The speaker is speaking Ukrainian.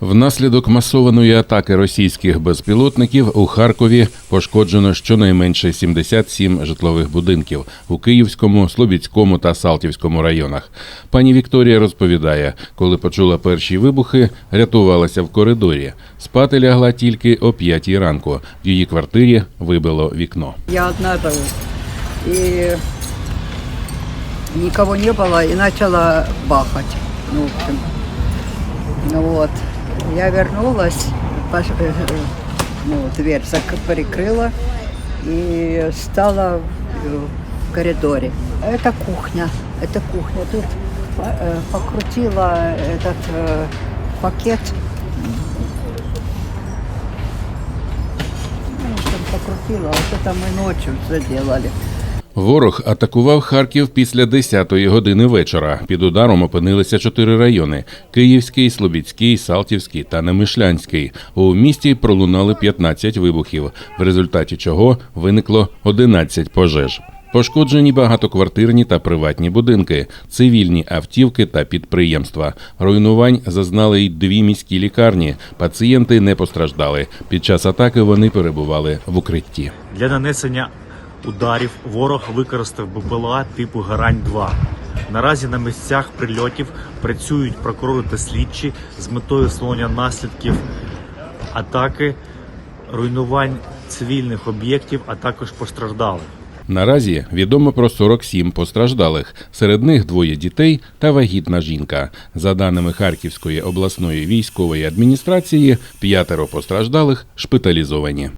Внаслідок масованої атаки російських безпілотників у Харкові пошкоджено щонайменше 77 житлових будинків у Київському, Слобідському та Салтівському районах. Пані Вікторія розповідає, коли почула перші вибухи, рятувалася в коридорі. Спати лягла тільки о п'ятій ранку. В її квартирі вибило вікно. Я одна живу. И никого не было, и начала бахать. Ну, в общем, ну вот. Я вернулась, э, ну, дверь зак- прикрыла и стала в коридоре. Это кухня, это кухня. Тут э, покрутила этот э, пакет. Ну, покрутила, вот это мы ночью все делали. Ворог атакував Харків після 10-ї години вечора. Під ударом опинилися чотири райони: Київський, Слобідський, Салтівський та Немишлянський. У місті пролунали 15 вибухів, в результаті чого виникло 11 пожеж. Пошкоджені багатоквартирні та приватні будинки, цивільні автівки та підприємства. Руйнувань зазнали й дві міські лікарні. Пацієнти не постраждали. Під час атаки вони перебували в укритті. Для нанесення ударів ворог використав БПЛА типу Гарань-2. Наразі на місцях прильотів працюють прокурори та слідчі з метою встановлення наслідків атаки, руйнувань цивільних об'єктів, а також постраждалих. Наразі відомо про 47 постраждалих. Серед них двоє дітей та вагітна жінка. За даними Харківської обласної військової адміністрації, п'ятеро постраждалих шпиталізовані.